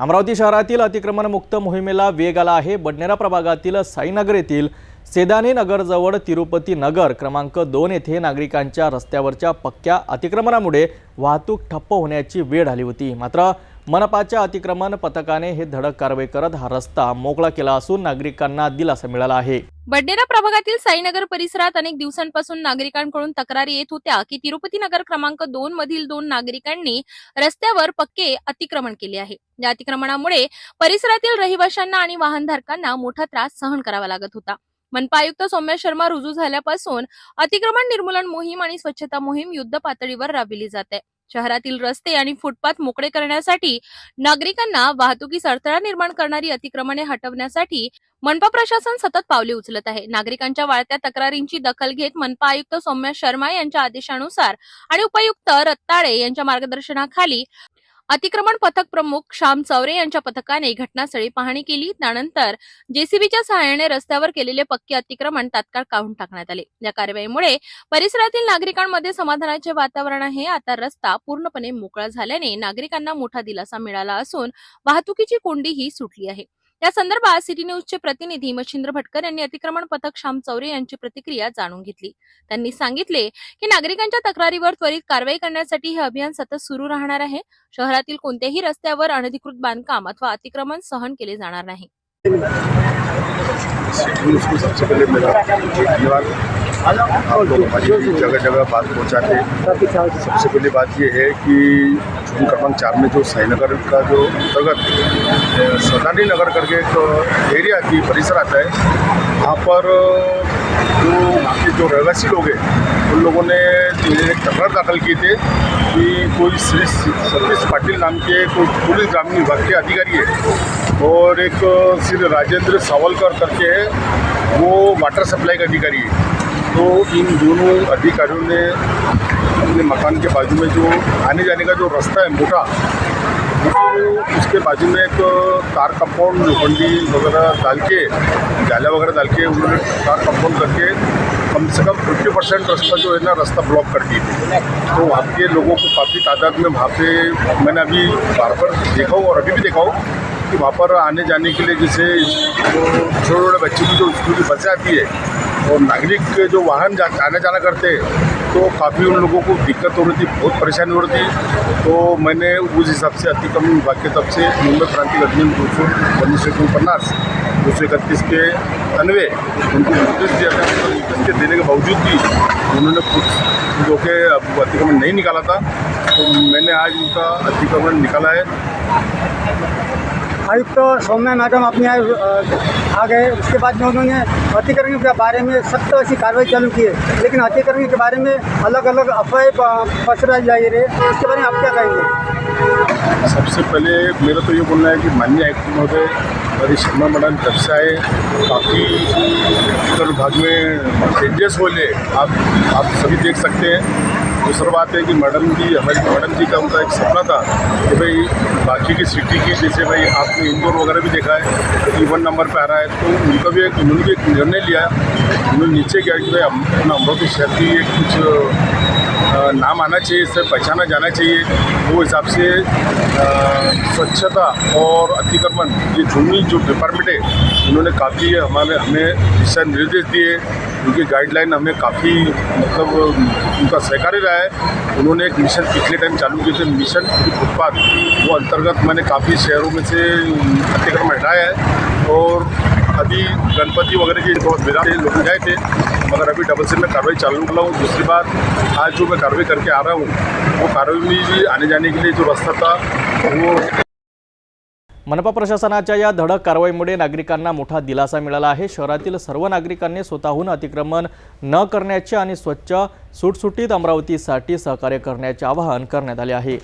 अमरावती शहरातील अतिक्रमणमुक्त मोहिमेला वेग आला आहे. बडनेरा प्रभागातील साईनगर येथील सेदानी नगरजवळ तिरुपती नगर क्रमांक दोन येथे नागरिकांच्या रस्त्यावरच्या पक्क्या अतिक्रमणामुळे वाहतूक ठप्प होण्याची वेळ आली होती. मात्र मनपाच्या अतिक्रमण पथकाने हे धडक कारवाई करत हा रस्ता मोकळा केला असून नागरिकांना दिलासा मिळाला आहे. बडनेरा प्रभागातील साईनगर परिसरात अनेक दिवसांपासून नागरिकांकडून तक्रारी येत होत्या की तिरुपती नगर क्रमांक दोन मधील दोन नागरिकांनी रस्त्यावर पक्के अतिक्रमण केले आहे. या अतिक्रमणामुळे परिसरातील रहिवाशांना आणि वाहनधारकांना मोठा त्रास सहन करावा लागत होता. मनपा आयुक्त सौम्य शर्मा रुजू झाल्यापासून अतिक्रमण निर्मूलन मोहीम आणि स्वच्छता मोहीम युद्ध पातळीवर राबविली जाते शहरातील रस्ते आणि फुटपाथ मोकळे करण्यासाठी नागरिकांना वाहतुकीस अडथळा निर्माण करणारी अतिक्रमणे हटवण्यासाठी मनपा प्रशासन सतत पावले उचलत आहे. नागरिकांच्या वाढत्या तक्रारींची दखल घेत मनपा आयुक्त सौम्या शर्मा यांच्या आदेशानुसार आणि उपायुक्त रत्ताळे यांच्या मार्गदर्शनाखाली अतिक्रमण पथक प्रमुख श्याम चौरे यांच्या पथकाने घटनास्थळी पाहणी केली. त्यानंतर जेसीबीच्या सहाय्याने रस्त्यावर केलेले पक्के अतिक्रमण तात्काळ काढून टाकण्यात आले. या कारवाईमुळे परिसरातील नागरिकांमध्ये समाधानाचे वातावरण आहे. आता रस्ता पूर्णपणे मोकळा झाल्याने नागरिकांना मोठा दिलासा मिळाला असून वाहतुकीची कोंडीही सुटली आहे. या संदर्भात सिटी न्यूजचे प्रतिनिधी मच्छिंद्र भटकर यांनी अतिक्रमण पथक श्याम चौरे यांची प्रतिक्रिया जाणून घेतली. त्यांनी सांगितले की नागरिकांच्या तक्रारीवर त्वरित कारवाई करण्यासाठी हे अभियान सतत सुरू राहणार आहे. शहरातील कोणत्याही रस्त्यावर अनधिकृत बांधकाम अथवा अतिक्रमण सहन केले जाणार नाही. आप लोग जगह जगह बात पहुंचाते सबसे पहली बात ये है कि क्रमांक चार में जो साईनगर का जो अंतर्गत सदानी नगर करके एक एरिया की परिसर आता है वहाँ पर जो वहाँ के जो रहवासी लोग हैं उन लोगों ने एक तकरार दाखिल की थे कि कोई श्री सतीश पाटिल नाम के कोई पुलिस ग्रामीण विभाग के अधिकारी है और एक श्री राजेंद्र सावलकर करके है वो वाटर सप्लाई का अधिकारी है। तो इन दोनों अधिकारियों ने अपने मकान के बाजू में जो आने जाने का जो रास्ता है मोटा वो उसके बाजू में एक कार कंपाउंड लोखंडी वगैरह डाल के जाला वगैरह डाल के उन्होंने कार कंपाउंड करके कम से कम फिफ्टी परसेंट रास्ता जो है ना, रास्ता ब्लॉक कर थे तो वहाँ के लोगों को काफ़ी तादाद में वहाँ पे मैंने अभी बार बार देखा हूँ और अभी भी देखा हूँ कि वहाँ पर आने जाने के लिए जैसे छोटे छोटे बच्चों की जो स्कूल की बसें आती है और नागरिक जो वाहन जा आने जाना करते तो काफ़ी उन लोगों को दिक्कत हो रही थी, बहुत परेशानी हो रही थी। तो मैंने उस हिसाब से अतिक्रमण विभाग की तरफ़ से मुंबई क्रांति अधिनियम दो सौ उन्नीस सौ एकोनपन्नास दो सौ इकतीस के अन्वय उनको नोटिस दिया था नोटिस के देने के बावजूद भी उन्होंने कुछ जो कि अतिक्रमण नहीं निकाला था। तो मैंने आज उनका अतिक्रमण निकाला है। आयुक्त तो सौम्या मैडम अपने आ गए। उसके बाद में उन्होंने अतिक्रमण के बारे में सख्त ऐसी कार्रवाई चालू की है। लेकिन अतिक्रमण के बारे में अलग अलग अफवाहें प- पसराई जा रही है। इसके बारे में आप क्या कहेंगे? सबसे पहले मेरा तो ये बोलना है कि माननीय आयुक्त महोदय, हरीश शर्मा मैडम जब से आए, काफ़ी उत्तर विभाग में चेंजेस हो आप आप सभी देख सकते हैं। दूसरा बात है कि मैडम जी, हमारी मैडम जी का उनका एक सपना था कि भाई बाकी की सिटी की, जैसे भाई आपने इंदौर वगैरह भी देखा है वन नंबर पर आ रहा है तो उनका भी एक, उन्होंने भी एक निर्णय लिया। उन्होंने नीचे किया कि भाई अपना अमरावती शहर की एक कुछ नाम आना चाहिए इससे पहचाना जाना चाहिए। वो हिसाब से स्वच्छता और अतिक्रमण, ये दोनों जो डिपार्टमेंट है उन्होंने काफ़ी हमारे, हमें दिशा निर्देश दिए, उनकी गाइडलाइन हमें काफ़ी मतलब उनका सहकारी रहा है। उन्होंने एक मिशन पिछले टाइम चालू किए थे मिशन फुटपाथ वो अंतर्गत मैंने काफ़ी शहरों में से अतिक्रमण हटाया है। और अभी गणपति वगैरह की बहुत विराट लोग गए थे, मगर अभी डबल सीट में कार्रवाई चालू कर रहा हूँ। दूसरी बात, आज जो मैं कार्रवाई करके आ रहा हूँ, वो कार्रवाई भी आने जाने के लिए जो रास्ता था, वो मनपा प्रशासनाच्या या धडक कारवाईमुळे नागरिकांना मोठा दिलासा मिळाला आहे. शहरातील सर्व नागरिकांनी स्वतःहून अतिक्रमण न करण्याचे आणि स्वच्छ सुटसुटीत अमरावतीसाठी सहकार्य करण्याचे आवाहन करण्यात आले आहे.